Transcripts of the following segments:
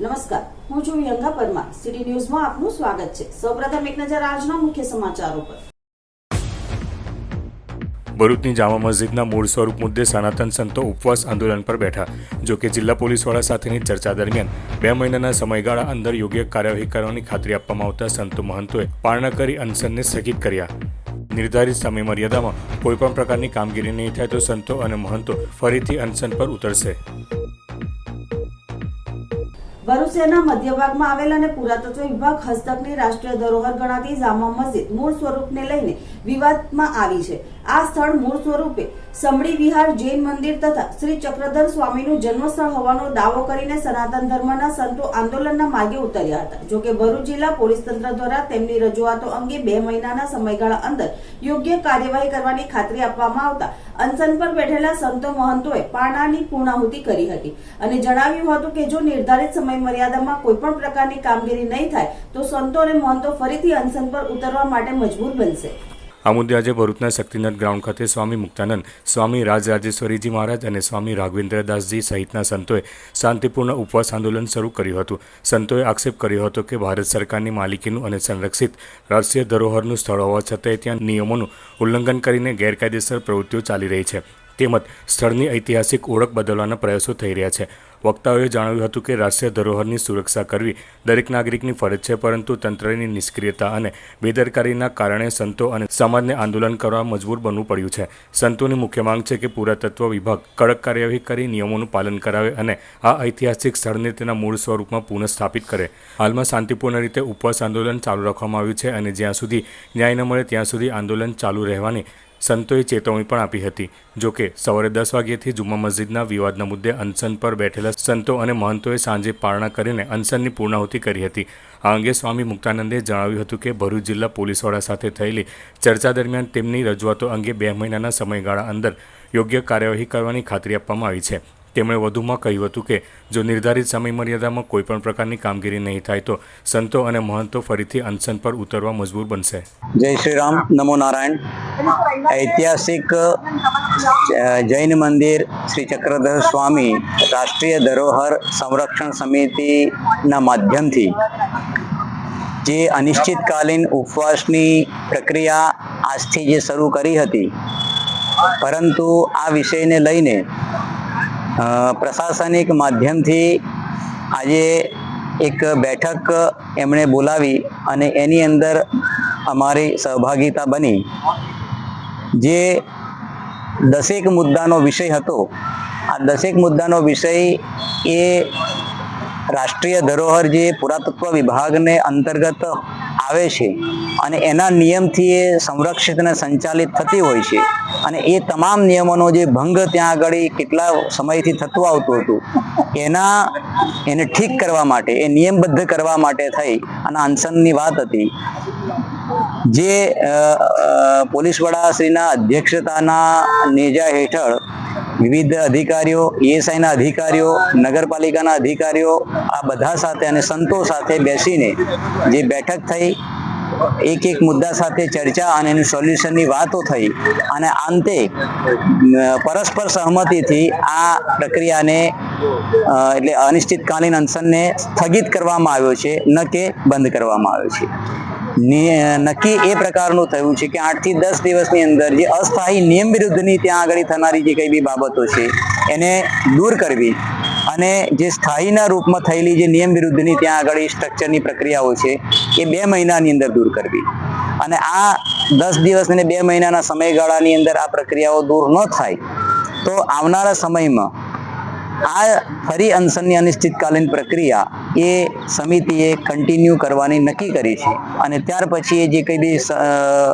નમસ્કાર. હું છું વ્યંગા પરમાર. સિટી ન્યૂઝમાં આપનું સ્વાગત છે. સૌપ્રથમ એક નજર આજના મુખ્ય સમાચારો પર. ભરૂચની જામા મસ્જિદના મૂળ સ્વરૂપ મુદ્દે સનાતન સંતો ઉપવાસ આંદોલન પર બેઠા. જો કે જિલ્લા પોલીસવાળા સાથેની ચર્ચા દરમિયાન બે મહિનાના સમયગાળા અંદર યોગ્ય કાર્યવાહી કરવાની ખાતરી આપવામાં આવતા સંતો મહંતોએ પારણા કરી અનશનને સ્થગિત કર્યા. નિર્ધારિત સમય મર્યાદામાં કોઈપણ પ્રકારની કામગીરી નહીં થાય તો સંતો અને મહંતો ફરીથી અનશન પર ઉતરશે. ભરૂચ શહેરના મધ્ય આવેલ અને પુરાતત્વ વિભાગ હસ્તકની રાષ્ટ્રીય ધરોહર ગણાતી જામા મસ્જિદ મૂળ સ્વરૂપને લઈને વિવાદમાં આવી છે. આ સ્થળ મૂળ સ્વરૂપે સમડી વિહાર જૈન મંદિર તથા શ્રી ચક્રધર સ્વામીનું જન્મસ્થળ હોવાનો દાવો કરીને સનાતન ધર્મના સંતો આંદોલનના માર્ગે ઉતર્યા હતા. જોકે ભરૂચ જિલ્લા પોલીસ તંત્ર દ્વારા તેમની રજૂઆતો અંગે બે મહિનાના સમયગાળા અંદર યોગ્ય કાર્યવાહી કરવાની ખાતરી આપવામાં આવતા અનશન પર બેઠેલા સંતો મહંતોએ પાણાની પૂર્ણાહુતિ કરી હતી. અને જણાવ્યું હતું કે જો નિર્ધારિત સમય મર્યાદામાં કોઈ પણ પ્રકારની કામગીરી નહીં થાય, તો સંતો અને મહંતો ફરીથી અનશન પર ઉતરવા માટે મજબૂર બનશે. આ મુદ્દે આજે ભરૂચના શક્તિનાથ ગ્રાઉન્ડ ખાતે સ્વામી મુક્તાનંદ, સ્વામી રાજરાજેશ્વરીજી મહારાજ અને સ્વામી રાઘવેન્દ્રદાસજી સહિતના સંતોએ શાંતિપૂર્ણ ઉપવાસ આંદોલન શરૂ કર્યું હતું. સંતોએ આક્ષેપ કર્યો હતો કે ભારત સરકારની માલિકીનું અને સંરક્ષિત રાષ્ટ્રીય ધરોહરનું સ્થળ હોવા છતાંય ત્યાં નિયમોનું ઉલ્લંઘન કરીને ગેરકાયદેસર પ્રવૃત્તિઓ ચાલી રહી છે. તેમજ સ્થળની ઐતિહાસિક ઓળખ બદલવાના પ્રયાસો થઈ રહ્યા છે. વક્તાઓએ જણાવ્યું હતું કે રાષ્ટ્રીય ધરોહરની સુરક્ષા કરવી દરેક નાગરિકની ફરજ છે, પરંતુ તંત્રની નિષ્ક્રિયતા અને બેદરકારીના કારણે સંતો અને સમાજને આંદોલન કરવા મજબૂર બનવું પડ્યું છે. સંતોની મુખ્ય માંગ છે કે પુરાતત્વ વિભાગ કડક કાર્યવાહી કરી નિયમોનું પાલન કરાવે અને આ ઐતિહાસિક સ્થળને તેના મૂળ સ્વરૂપમાં પુનઃસ્થાપિત કરે. હાલમાં શાંતિપૂર્ણ રીતે ઉપવાસ આંદોલન ચાલુ રાખવામાં આવ્યું છે અને જ્યાં સુધી ન્યાય ન મળે ત્યાં સુધી આંદોલન ચાલુ રહેવાની સંતોએ ચેતવણી પણ આપી હતી. જો કે, સવારે દસ વાગ્યાથી જુમ્મા મસ્જિદના વિવાદના મુદ્દે અનશન પર બેઠેલા સંતો અને મહંતોએ સાંજે પારણા કરીને અનશનની પૂર્ણાહુતિ કરી હતી. આ અંગે સ્વામી મુક્તાનંદે જણાવ્યું હતું કે, ભરૂચ જિલ્લા પોલીસવાળા સાથે થયેલી ચર્ચા દરમિયાન તેમની રજૂઆતો અંગે બે મહિનાના સમયગાળા અંદર યોગ્ય કાર્યવાહી કરવાની ખાતરી આપવામાં આવી છે. તેમણે વધુમાં કહ્યું હતું કે, જો નિર્ધારિત સમયમર્યાદામાં કોઈપણ પ્રકારની કામગીરી નહીં થાય, તો સંતો અને મહંતો ફરીથી અનશન પર ઉતરવા મજબૂર બનશે. જય શ્રી રામ નમો નારાયણ. ઐતિહાસિક જૈન મંદિર શ્રી ચક્રધર સ્વામી રાષ્ટ્રીય ધરોહર સંરક્ષણ સમિતિના માધ્યમથી, જે અનિશ્ચિતકાલીન ઉપવાસની પ્રક્રિયા આજથી જે શરૂ કરી હતી, પરંતુ આ વિષયને લઈને પ્રશાસનિક માધ્યમથી આજે એક બેઠક એમણે બોલાવી અને એની અંદર અમારી સહભાગિતા બની. જે દસેક મુદ્દાનો વિષય હતો. આ દસેક મુદ્દાનો વિષય એ રાષ્ટ્રીય ધરોહર જે પુરાતત્વ વિભાગને અંતર્ગત આવે છે અને એના નિયમથી એ સંરક્ષિત અને સંચાલિત થતી હોય છે. અને એ તમામ નિયમોનો જે ભંગ ત્યાં આગળ કેટલા સમયથી થતું આવતું હતું, એના, એને ઠીક કરવા માટે, એ નિયમબદ્ધ કરવા માટે થઈ અને અનશનની વાત હતી. જે પોલીસ વડા શ્રીના અધ્યક્ષતાના નેજા હેઠળ વિવિધ અધિકારીઓ ઈએસઆઈના અધિકારીઓ, નગરપાલિકાના અધિકારીઓ આ બધા સાથે અને સંતો સાથે બેસીને જે બેઠક થઈ, એક એક મુદ્દા સાથે ચર્ચા અને એનું સોલ્યુશનની વાતો થઈ અને અંતે પરસ્પર સહમતિથી આ પ્રક્રિયાને એટલે અનિશ્ચિતકાલીન અનશનને સ્થગિત કરવામાં આવ્યો છે, ન કે બંધ કરવામાં આવ્યો છે. નક્કી એ પ્રકારનું થયું છે કે આઠથી દસ દિવસની અંદર જે અસ્થાયી નિયમ વિરુદ્ધની ત્યાં આગળ થનારી જે કઈ બી બાબતો છે, એને દૂર કરવી અને જે સ્થાયીના રૂપમાં થયેલી જે નિયમ વિરુદ્ધની ત્યાં આગળ સ્ટ્રક્ચરની પ્રક્રિયાઓ છે, એ બે મહિનાની અંદર દૂર કરવી. અને આ દસ દિવસ અને બે મહિનાના સમયગાળાની અંદર આ પ્રક્રિયાઓ દૂર ન થાય, તો આવનારા સમયમાં આ ફરી અનશનની અનિશ્ચિતકાલીન પ્રક્રિયા એ સમિતિએ કન્ટિન્યુ કરવાની નક્કી કરી છે. અને ત્યાર પછી એ જે કંઈ બી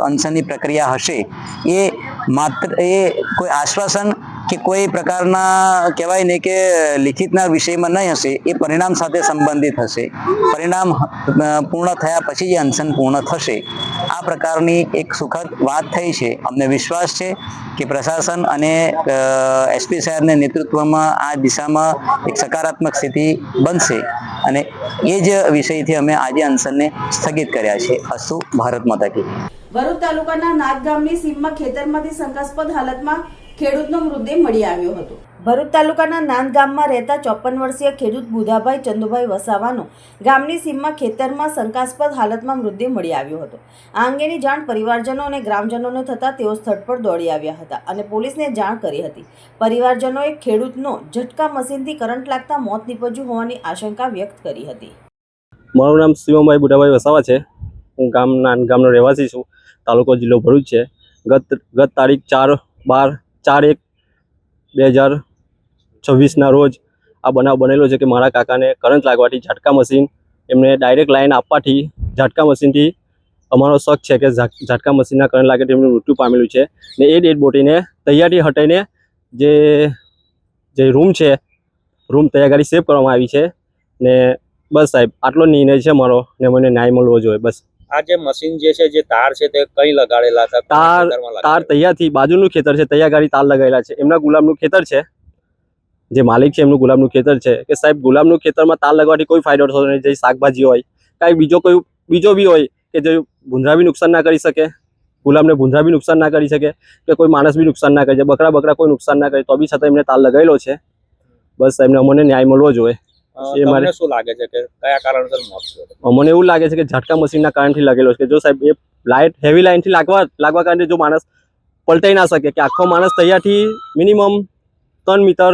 અનશનની પ્રક્રિયા હશે, એ માત્ર, એ કોઈ આશ્વાસન કે કોઈ પ્રકારના કહેવાય ને કે લિખિતના વિષયમાં નહીં હશે, એ પરિણામ સાથે સંબંધિત હશે. પરિણામ પૂર્ણ થયા પછી જે અનશન પૂર્ણ થશે. આ પ્રકારની એક સુખદ વાત થઈ છે. અમને વિશ્વાસ છે કે પ્રશાસન અને એસપી સાહેબના નેતૃત્વમાં આ દિશામાં એક સકારાત્મક સ્થિતિ બનશે અને એ જ વિષયથી અમે આજે અનશનને સ્થગિત કર્યા છે અસ્તુ, ભારત માતા કી. ભરૂચ તાલુકાના ગામની સીમમાં ખેતરમાંથી શંકાસ્પદ હાલતમાં ખેડૂતનો મૃતદેહ મળી આવ્યો હતો. ભરૂચ તાલુકાના નાંદ ગામમાં રહેતા ચોપન વર્ષીય ખેડૂત બુધાભાઈ ચંદુભાઈ વસાવાનો ગામની સીમમાં ખેતરમાં શંકાસ્પદ હાલતમાં મૃતદેહ મળી આવ્યો હતો. આ અંગેની જાણ પરિવારજનો અને ગ્રામજનોને થતાં તેઓ સ્થળ પર દોડી આવ્યા હતા અને પોલીસને જાણ કરી હતી. પરિવારજનોએ ખેડૂતનો ઝટકા મશીનથી કરંટ લાગતા મોત નીપજ્યું હોવાની આશંકા વ્યક્ત કરી હતી. મારું નામ શિવમભાઈ બુઢાભાઈ વસાવા છે. હું ગામના ગામનો રહેવાસી છું. તાલુકો જિલ્લો ભરૂચ છે. ગત ગત તારીખ ચાર બાર ચાર એક બે હજાર છવ્વીસના રોજ આ બનાવ બનેલો છે કે મારા કાકાને કરંટ લાગવાથી ઝાટકા મશીન એમને ડાયરેક્ટ લાઈન આપવાથી ઝાટકા મશીનથી અમારો શક છે કે ઝાટકા મશીનના કરંટ લાગે તેમનું મૃત્યુ પામેલું છે. ને એ ડેડ બોટીને તૈયારી હટાઈને જે જે રૂમ છે રૂમ તૈયારી સેવ કરવામાં આવી છે. ને બસ સાહેબ, આટલો નિર્ણય છે મારો ને મને ન્યાય મળવો જોઈએ. બસ. આ જે મશીન જે છે જે તાર છે તે કઈ લગાડેલા હતા? તાર- તાર? તૈયારથી બાજુનું ખેતર છે તૈયાર ગાડી તાર લગાવેલા છે. એમના ગુલાબનું ખેતર છે. જે માલિક છે એમનું ગુલાબનું ખેતર છે. કે સાહેબ ગુલાબનું ખેતરમાં તાર લગાવવાથી કોઈ ફાયદો થતો નહીં. જે શાકભાજી હોય કાંઈ બીજો કોઈ બીજો બી હોય કે જે ભૂંધરા બી નુકસાન ના કરી શકે ગુલાબને ભૂંધરા બી નુકસાન ના કરી શકે કે કોઈ માણસ બી નુકસાન ના કરી શકે બકરા બકરા કોઈ નુકસાન ના કરે તો બી છતાં એમને તાર લગાવેલો છે. બસ એમને અમને ન્યાય મળવો જોઈએ. તમને શું લાગે છે કે કયા કારણસર મોત થયું મને એવું લાગે છે કે ઝાટકા મશીનના કારણથી લાગેલો છે. કે જો સાહેબ એ લાઇટ હેવી લાઇનથી લાગવા લાગવા કારણે જો માણસ પલટાઈ ના શકે કે આખો માણસ તૈયારથી મિનિમમ ત્રણ મીટર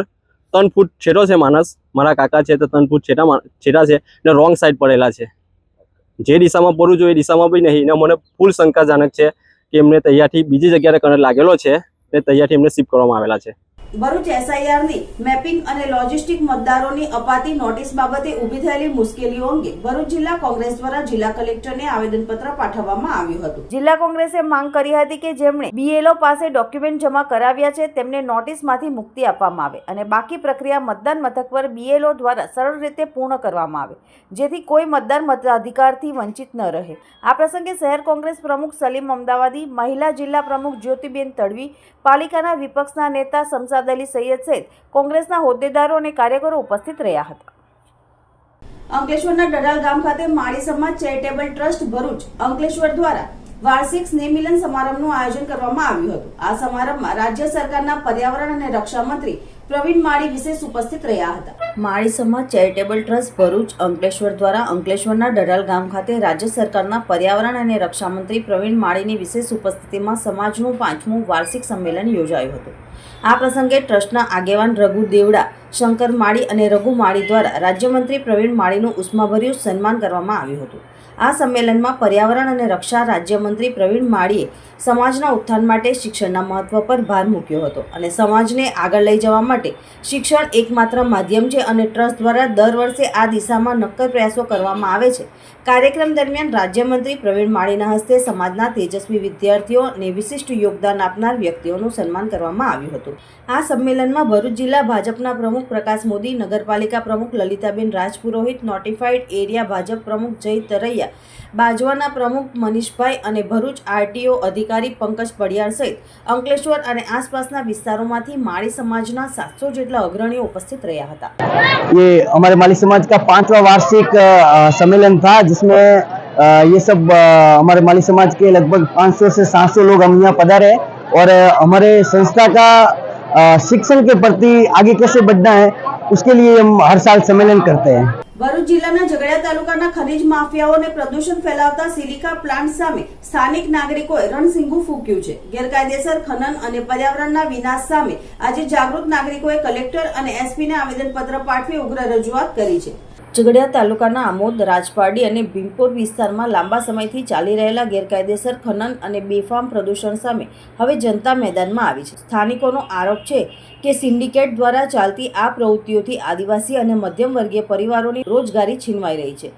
ત્રણ ફૂટ છેટો છે માણસ. મારા કાકા છે તો ત્રણ ફૂટ છેટા છેટા છે ને રોંગ સાઈડ પડેલા છે. જે દિશામાં પડવું જોઈએ એ દિશામાં બી નહીં. ને મને ફૂલ શંકાજનક છે કે એમને તૈયારથી બીજી જગ્યાએ કરંટ લાગેલો છે ને તૈયારથી એમને શિફ્ટ કરવામાં આવેલા છે. ભરૂચ એસઆઈઆરની મેપિંગ અને લોજિસ્ટિક મતદારોની અપાતી નોટિસ બાબતે ઊભી થયેલી મુશ્કેલીઓ અંગે ભરૂચ જિલ્લા કોંગ્રેસ દ્વારા જિલ્લા કલેક્ટરને આવેદનપત્ર પાઠવવામાં આવ્યું હતું. જિલ્લા કોંગ્રેસે માંગ કરી હતી કે જેમણે બીએલઓ પાસે ડોક્યુમેન્ટ જમા કરાવ્યા છે, તેમને નોટિસમાંથી મુક્તિ આપવામાં આવે અને બાકી પ્રક્રિયા મતદાન મથક પર બીએલઓ દ્વારા સરળ રીતે પૂર્ણ કરવામાં આવે, જેથી કોઈ મતદાર મતાધિકારથી વંચિત ન રહે. આ પ્રસંગે શહેર કોંગ્રેસ પ્રમુખ સલીમ અમદાવાદી, મહિલા જિલ્લા પ્રમુખ જ્યોતિબેન તડવી, પાલિકાના વિપક્ષના નેતા શમસાદ અલી સૈયદ સહિત કોંગ્રેસના હોદ્દેદારો અને કાર્યકરો ઉપસ્થિત રહ્યા હતા. અંકલેશ્વરના ડડાલ ગામ ખાતે માળી સમાજ ચેરિટેબલ ટ્રસ્ટ ભરૂચ અંકલેશ્વર દ્વારા વાર્ષિક સ્નેહમિલન સમારંભનું આયોજન કરવામાં આવ્યું હતું. આ સમારંભમાં રાજ્ય સરકારના પર્યાવરણ અને રક્ષા મંત્રી પ્રવીણ માળી વિશેષ ઉપસ્થિત રહ્યા હતા. માળી સમાજ ચેરિટેબલ ટ્રસ્ટ ભરૂચ અંકલેશ્વર દ્વારા અંકલેશ્વરના ડરાલ ગામ ખાતે રાજ્ય સરકારના પર્યાવરણ અને રક્ષા મંત્રી પ્રવીણ માળીની વિશેષ ઉપસ્થિતિમાં સમાજનું પાંચમું વાર્ષિક સંમેલન યોજાયું હતું. આ પ્રસંગે ટ્રસ્ટના આગેવાન રઘુ દેવડા, શંકર માળી અને રઘુ માળી દ્વારા રાજ્યમંત્રી પ્રવીણ માળીનું ઉષ્માભર્યું સન્માન કરવામાં આવ્યું હતું. આ સંમેલનમાં પર્યાવરણ અને રક્ષા રાજ્યમંત્રી પ્રવીણ માળીએ સમાજના ઉત્થાન માટે શિક્ષણના મહત્વ પર ભાર મૂક્યો હતો અને સમાજને આગળ લઈ જવા માટે શિક્ષણ એકમાત્ર માધ્યમ છે અને ટ્રસ્ટ દ્વારા દર વર્ષે આ દિશામાં નક્કર પ્રયાસો કરવામાં આવે છે. કાર્યક્રમ દરમિયાન રાજ્યમંત્રી પ્રવીણ માળીના હસ્તે સમાજના તેજસ્વી વિદ્યાર્થીઓ અને વિશિષ્ટ યોગદાન આપનાર વ્યક્તિઓનું સન્માન કરવામાં આવ્યું હતું. આ સંમેલનમાં ભરૂચ જિલ્લા ભાજપના પ્રમુખ પ્રકાશ મોદી, નગરપાલિકા પ્રમુખ લલિતાબેન રાજપુરોહિત નોટિફાઈડ એરિયા ભાજપ પ્રમુખ જય તરૈયા બાજવાના પ્રમુખ મનીષભાઈ અને ભરૂચ આરટીઓ અધિકારી પંકજ પડિયાર સહિત અંકલેશ્વર અને આસપાસના વિસ્તારોમાંથી માળી સમાજના સાતસો જેટલા અગ્રણીઓ ઉપસ્થિત રહ્યા હતા ये हमारे माली समाज का पांचवा वार्षिक अ, सम्मेलन था जिसमें अ, ये सब अ, हमारे माली समाज के लगभग 500 से 700 लोग हम यहाँ पधारे हैं और अ, हमारे संस्था का अ, शिक्षण के प्रति आगे कैसे बढ़ना है उसके लिए हम हर साल सम्मेलन करते हैं ભરૂચ જિલ્લાના ઝઘડિયા તાલુકાના ખનીજ માફિયાઓને પ્રદૂષણ ફેલાવતા સિલિકા પ્લાન્ટ સામે સ્થાનિક નાગરિકોએ રણસિંગુ ફૂક્યું છે. ગેરકાયદેસર ખનન અને પર્યાવરણના વિનાશ સામે આજે જાગૃત નાગરિકોએ કલેક્ટર અને એસપીને આવેદનપત્ર પાઠવી ઉગ્ર રજૂઆત કરી છે. ઝઘડિયા તાલુકાના આમોદ રાજપારડી અને ભીમપુર વિસ્તારમાં લાંબા સમયથી ચાલી રહેલા ગેરકાયદેસર ખનન અને બેફામ પ્રદૂષણ સામે હવે જનતા મેદાનમાં આવી છે. સ્થાનિકોનો આરોપ છે કે સિન્ડિકેટ દ્વારા ચાલતી આ પ્રવૃત્તિઓથી આદિવાસી અને મધ્યમ વર્ગીય પરિવારોની રોજગારી છીનવાઈ રહી છે.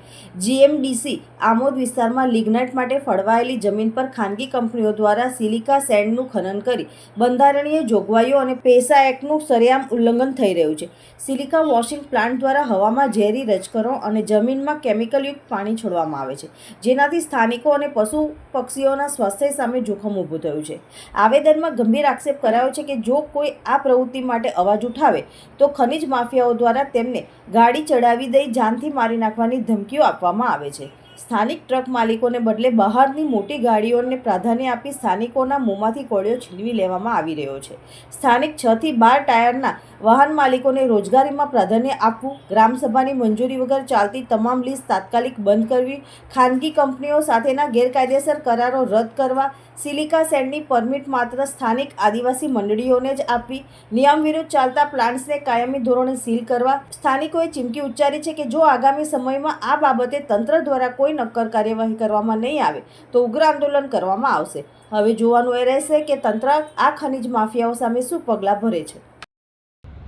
જીએમડીસી આમોદ વિસ્તારમાં લિગ્નાઇટ માટે ફળવાયેલી જમીન પર ખાનગી કંપનીઓ દ્વારા સિલિકા સેન્ડનું ખનન કરી બંધારણીય જોગવાઈઓ અને પેસા એક્ટનું સરેઆમ ઉલ્લંઘન થઈ રહ્યું છે. સિલિકા વોશિંગ પ્લાન્ટ દ્વારા હવામાં ઝેરી રજકરો અને જમીનમાં કેમિકલયુક્ત પાણી છોડવામાં આવે છે, જેનાથી સ્થાનિકો અને પશુ પક્ષીઓના સ્વાસ્થ્ય સામે જોખમ ઊભું થયું છે. આવેદનમાં ગંભીર આક્ષેપ કરાયો છે કે જો કોઈ આ પ્રવૃત્તિ માટે અવાજ ઉઠાવે, તો ખનિજ માફિયાઓ દ્વારા તેમને ગાડી ચડાવી દઈ જાનથી મારી નાખવાની ધમકીઓ આપવામાં આવે છે. સ્થાનિક ટ્રક માલિકોને બદલે બહારની મોટી ગાડીઓને પ્રાધાન્ય આપી સ્થાનિકોના મોંમાંથી કોળિયો છીનવી લેવામાં આવી રહ્યો છે. સ્થાનિક છ થી બાર ટાયરના વાહન માલિકોને રોજગારીમાં પ્રાધાન્ય આપવું, ગ્રામસભાની મંજૂરી વગર ચાલતી તમામ લીઝ તાત્કાલિક બંધ કરવી, ખાનગી કંપનીઓ સાથેના ગેરકાયદેસર કરારો રદ કરવા, સિલિકા સેન્ડની પરમિટ માત્ર સ્થાનિક આદિવાસી મંડળીઓને જ આપવી, નિયમ વિરુદ્ધ ચાલતા પ્લાન્ટ્સને કાયમી ધોરણે સીલ કરવા, સ્થાનિકોએ ચીમકી ઉચ્ચારી છે કે જો આગામી સમયમાં આ બાબતે તંત્ર દ્વારા કોઈ નક્કર કાર્યવાહી કરવામાં નહીં આવે તો ઉગ્ર આંદોલન કરવામાં આવશે. હવે જોવાનું એ રહેશે કે તંત્ર આ ખનિજ માફિયાઓ સામે શું પગલાં ભરે છે.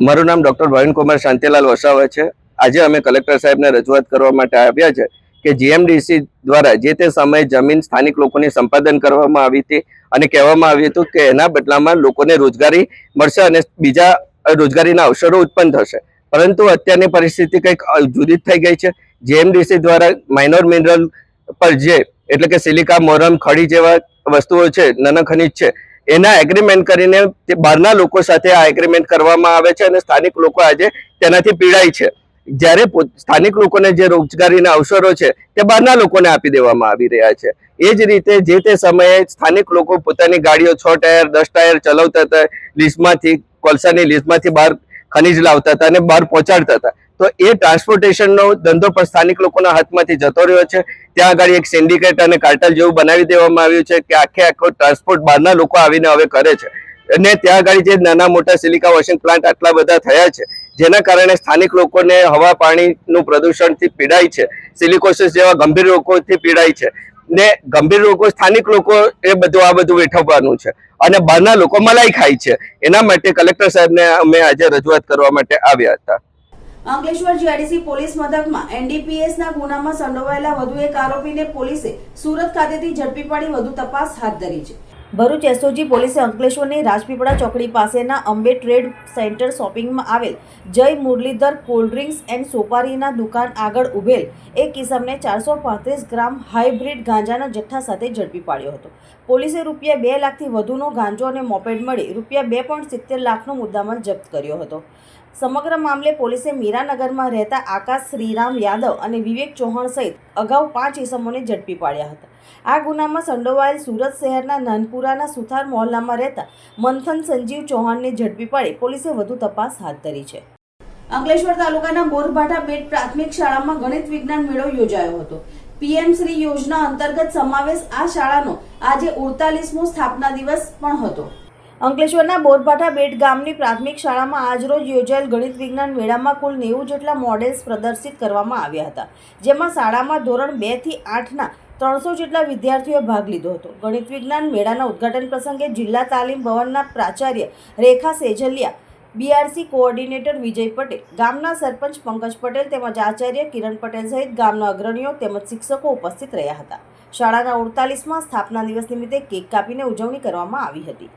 મારું નામ ડોક્ટર ભાવિનકુમાર શાંતિલાલ વસાવા છે. આજે અમે કલેક્ટર સાહેબને રજૂઆત કરવા માટે આવ્યા છે કે જીએમડીસી દ્વારા જે તે સમયે જમીન સ્થાનિક લોકોને સંપાદન કરવામાં આવી હતી અને કહેવામાં આવ્યું હતું કે એના બદલામાં લોકોને રોજગારી મળશે અને બીજા રોજગારીના અવસરો ઉત્પન્ન થશે. પરંતુ અત્યારની પરિસ્થિતિ કંઈક જુદી થઈ ગઈ છે. જીએમડીસી દ્વારા માઇનોર મિનરલ પર જે, એટલે કે સિલિકા મોરમ ખડી જેવા વસ્તુઓ છે, નાના ખનિજ છે, એના એગ્રીમેન્ટ કરીને બહારના લોકો સાથે આ એગ્રીમેન્ટ કરવામાં આવે છે અને સ્થાનિક લોકો આજે તેનાથી પીડાય છે. જ્યારે સ્થાનિક લોકોને જે રોજગારીના અવસરો છે, તે બહારના લોકોને આપી દેવામાં આવી રહ્યા છે. એ જ રીતે જે તે સમયે સ્થાનિક લોકો પોતાની ગાડીઓ છ ટાયર, દસ ટાયર ચલાવતા હતા, લીઝમાંથી, કોલસાની લીઝમાંથી બહાર ખનીજ લાવતા હતા અને બહાર પહોંચાડતા હતા. તો એ ટ્રાન્સપોર્ટેશનનો ધંધો પણ સ્થાનિક લોકોના હાથમાંથી જતો રહ્યો છે. ત્યાં આગળ એક સિન્ડિકેટ અને કાર્ટલ જેવું બનાવી દેવામાં આવ્યું છે કે આખે આખો ટ્રાન્સપોર્ટ બહારના લોકો આવીને હવે કરે છે. અને ત્યાં આગળ જે નાના મોટા સિલિકા વોશિંગ પ્લાન્ટ આટલા બધા થયા છે, જેના કારણે સ્થાનિક લોકોને હવા પાણીનું પ્રદૂષણથી પીડાય છે. સિલિકોસિસ જેવા ગંભીર રોગોથી પીડાય છે. ને ગંભીર લોકો સ્થાનિક લોકો એ બધું, આ બધું વેઠવવાનું છે. અને બહારના લોકો મલાઈ ખાય છે. એના માટે કલેક્ટર સાહેબને અમે આજે રજૂઆત કરવા માટે આવ્યા હતા. અંકલેશ્વર જીઆઈડીસી પોલીસ મથકમાં એનડીપીએસના ગુનામાં સંડોવાયેલા વધુ એક આરોપીને પોલીસે સુરત ખાતેથી ઝડપી પાડી વધુ તપાસ હાથ ધરી છે. ભરૂચ એસઓજી પોલીસે અંકલેશ્વરની રાજપીપળા ચોકડી પાસેના અંબે ટ્રેડ સેન્ટર શોપિંગમાં આવેલ Jay Murlidhar cold drinks and સોપારીના દુકાન આગળ ઉભેલ એક કિસમને ચારસો પાંત્રીસ ગ્રામ હાઇબ્રિડ ગાંજાના જથ્થા સાથે ઝડપી પાડ્યો હતો. પોલીસે રૂપિયા બે લાખથી વધુનો ગાંજો અને મોપેડ મળી રૂપિયા બે પોઈન્ટ સિત્તેર લાખનો મુદ્દામાલ જપ્ત કર્યો હતો. સમગ્ર મામલે પોલીસે મીરાનગરમાં રહેતા આકાશ શ્રીરામ યાદવ અને વિવેક ચૌહાણ સહિત અગાઉ પાંચ ઇસમોને ઝડપી પાડ્યા હતા. આ ગુનામાં સંડોવાયેલ સુરત શહેરના નાનપુરાના સુથાર મોહલ્લામાં રહેતા મંથન સંજીવ ચૌહાણને ઝડપી પાડી પોલીસે વધુ તપાસ હાથ ધરી છે. અંકલેશ્વર તાલુકાના બોરભાઠા બેટ પ્રાથમિક શાળામાં ગણિત વિજ્ઞાન મેળો યોજાયો હતો. પીએમ શ્રી યોજના અંતર્ગત સમાવેશ આ શાળાનો આજે ઉડતાલીસમો સ્થાપના દિવસ પણ હતો. અંકલેશ્વરના બોરભાઠા બેટ ગામની પ્રાથમિક શાળામાં આજરોજ યોજાયેલ ગણિત વિજ્ઞાન મેળામાં કુલ નેવું જેટલા મોડેલ્સ પ્રદર્શિત કરવામાં આવ્યા હતા જેમાં શાળામાં ધોરણ બેથી આઠના ત્રણસો જેટલા વિદ્યાર્થીઓએ ભાગ લીધો હતો. ગણિત વિજ્ઞાન મેળાના ઉદ્ઘાટન પ્રસંગે જિલ્લા તાલીમ ભવનના પ્રાચાર્ય રેખા સેજલિયા બીઆરસી કોઓર્ડિનેટર વિજય પટેલ, ગામના સરપંચ પંકજ પટેલ તેમજ આચાર્ય કિરણ પટેલ સહિત ગામના અગ્રણીઓ તેમજ શિક્ષકો ઉપસ્થિત રહ્યા હતા. શાળાના અડતાલીસમાં સ્થાપના દિવસ નિમિત્તે કેક કાપીને ઉજવણી કરવામાં આવી હતી.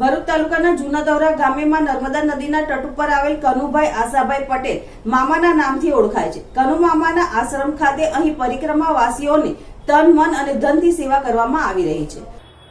ભરૂચ તાલુકાના જૂના દૌરા ગામેમાં નર્મદા નદીના તટ ઉપર આવેલ કનુભાઈ આશાભાઈ પટેલ મામાના નામથી ઓળખાય છે. કનુ મામાના આશ્રમ ખાતે અહીં પરિક્રમાવાસીઓની તન, મન અને ધનથી સેવા કરવામાં આવી રહી છે.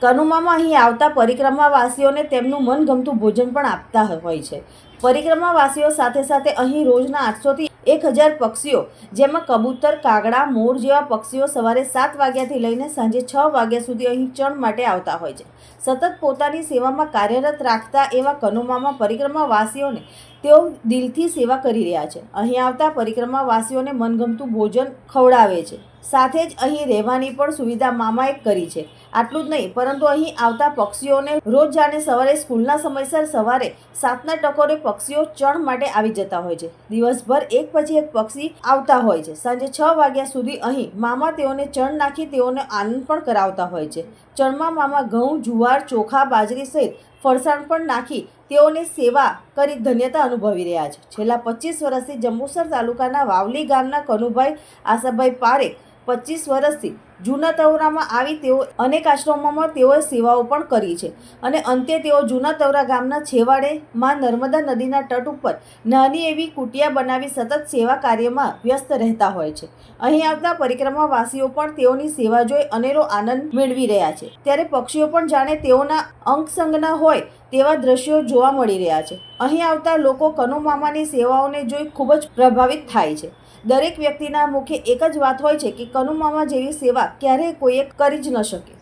કનુમામાં અહીં આવતા પરિક્રમાવાસીઓને તેમનું મનગમતું ભોજન પણ આપતા હોય છે. પરિક્રમાવાસીઓ સાથે સાથે અહીં રોજના આઠસોથી એક હજાર પક્ષીઓ, જેમાં કબૂતર, કાગડા મોર જેવા પક્ષીઓ સવારે સાત વાગ્યાથી લઈને સાંજે છ વાગ્યા સુધી અહીં ચણ માટે આવતા હોય છે. સતત પોતાની સેવામાં કાર્યરત રાખતા એવા કનુમામાં પરિક્રમાવાસીઓને તેઓ દિલથી સેવા કરી રહ્યા છે. અહીં આવતા પરિક્રમાવાસીઓને મનગમતું ભોજન ખવડાવે છે. સાથે જ અહીં રહેવાની પણ સુવિધા મામાએ કરી છે. આટલું જ નહીં, પરંતુ અહીં આવતા પક્ષીઓને રોજ જાણે સવારે સ્કૂલના સમયસર સવારે સાતના ટકોરે પક્ષીઓ ચણ માટે આવી જતા હોય છે. દિવસભર એક પછી એક પક્ષી આવતા હોય છે. સાંજે છ વાગ્યા સુધી અહીં મામા તેઓને ચણ નાખી તેઓને આનંદ પણ કરાવતા હોય છે. ચણમાં મામા ઘઉં, જુવાર, ચોખા, બાજરી સહિત ફરસાણ પણ નાખી તેઓની સેવા કરી ધન્યતા અનુભવી રહ્યા છે. છેલ્લા પચીસ વર્ષથી જંબુસર તાલુકાના વાવલી ગામના કનુભાઈ આશાભાઈ પારેખ પચીસ વર્ષથી જૂના તવરામાં આવી તેઓ અનેક આશ્રમોમાં તેઓએ સેવાઓ પણ કરી છે. અને અંતે તેઓ જૂના તવરા ગામના છેવાડે માં નર્મદા નદીના તટ ઉપર નાની એવી કુટિયા બનાવી સતત સેવા કાર્યમાં વ્યસ્ત રહેતા હોય છે. અહીં આવતા પરિક્રમાવાસીઓ પણ તેઓની સેવા જોઈ અનેરો આનંદ મેળવી રહ્યા છે. ત્યારે પક્ષીઓ પણ જાણે તેઓના અંગસંગના હોય તેવા દ્રશ્યો જોવા મળી રહ્યા છે. અહીં આવતા લોકો કનુ મામાની સેવાઓને જોઈ ખૂબ જ પ્રભાવિત થાય છે. દરેક વ્યક્તિના મુખે એક જ વાત હોય છે કે કનુમામા જેવી સેવા ક્યારેય કોઈએ કરી જ ન શકે.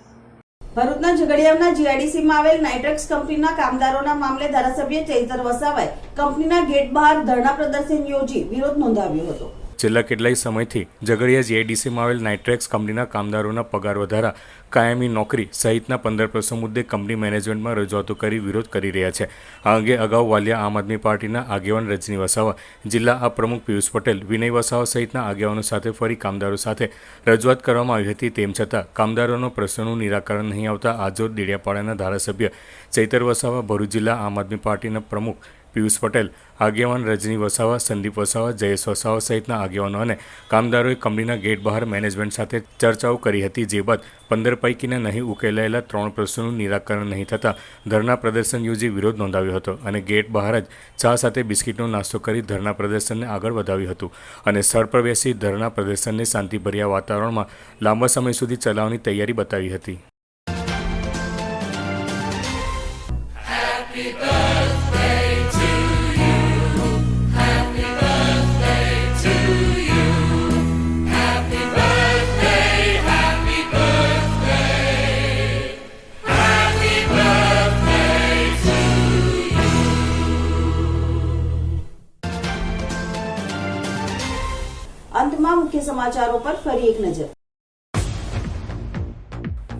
ભરૂચના ઝઘડિયાના જીઆઈડીસીમાં આવેલ નાઇટ્રેક્સ કંપનીના કામદારોના મામલે ધારાસભ્ય ચૈતર વસાવાએ કંપનીના ગેટ બહાર ધરણા પ્રદર્શન યોજી વિરોધ નોંધાવ્યો હતો. છેલ્લા કેટલાય સમયથી ઝઘડિયા જીઆઈડીસીમાં આવેલ નાઇટ્રેક્સ કંપનીના કામદારોના પગાર વધારા, કાયમી નોકરી સહિતના પંદર પ્રશ્નો મુદ્દે કંપની મેનેજમેન્ટમાં રજૂઆતો કરી વિરોધ કરી રહ્યા છે. આ અંગે અગાઉ વાલિયા આમ આદમી પાર્ટીના આગેવાન રજની વસાવા, જિલ્લા આ પ્રમુખ પિયુષ પટેલ, વિનય વસાવા સહિતના આગેવાનો સાથે ફરી કામદારો સાથે રજૂઆત કરવામાં આવી હતી. તેમ છતાં કામદારોનો પ્રશ્નોનું નિરાકરણ નહીં આવતા આજોદ દેડિયાપાડાના ધારાસભ્ય ચૈતર વસાવા ભરૂચ જિલ્લા આમ આદમી પાર્ટીના પ્રમુખ પિયુષ પટેલ, આગેવાન રજની વસાવા, સંદીપ વસાવા, જયેશ વસાવા સહિતના આગેવાનો અને કામદારોએ કંપનીના ગેટ બહાર મેનેજમેન્ટ સાથે ચર્ચાઓ કરી હતી, જે બાદ પંદર પૈકીના નહીં ઉકેલાયેલા ત્રણ પ્રશ્નોનું નિરાકરણ નહીં થતાં ધરના પ્રદર્શન યોજી વિરોધ નોંધાવ્યો હતો અને ગેટ બહાર જ ચા સાથે બિસ્કિટનો નાસ્તો કરી ધરના પ્રદર્શનને આગળ વધાવ્યું હતું અને સ્થળ પર બેસી ધરના પ્રદર્શનને શાંતિભર્યા વાતાવરણમાં લાંબા સમય સુધી ચલાવવાની તૈયારી બતાવી હતી. સમાચારો પર ફરી એક નજર.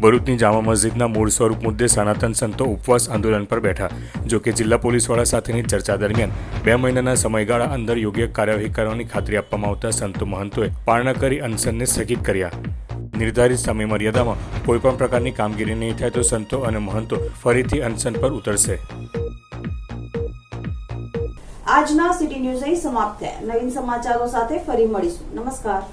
ભરૂચની જામા મસ્જિદના મૂળ સ્વરૂપ મુદ્દે સનાતન સંતો ઉપવાસ આંદોલન પર બેઠા. જો કે જિલ્લા પોલીસવાળા સાથેની ચર્ચા દરમિયાન બે મહિનાના સમયગાળા અંદર યોગ્ય કાર્યવાહી કરવાની ખાતરી આપવામાં આવતા સંતો મહંતોએ પારણા કરી અનશનને સ્થગિત કર્યા. નિર્ધારિત સમય મર્યાદામાં કોઈપણ પ્રકારની કામગીરી નહીં થાય તો સંતો અને મહંતો ફરીથી અનશન પર ઉતરશે. આજના સિટી ન્યૂઝ અહીં સમાપ્ત થયા. નવીન સમાચારો સાથે ફરી મળીશું. નમસ્કાર.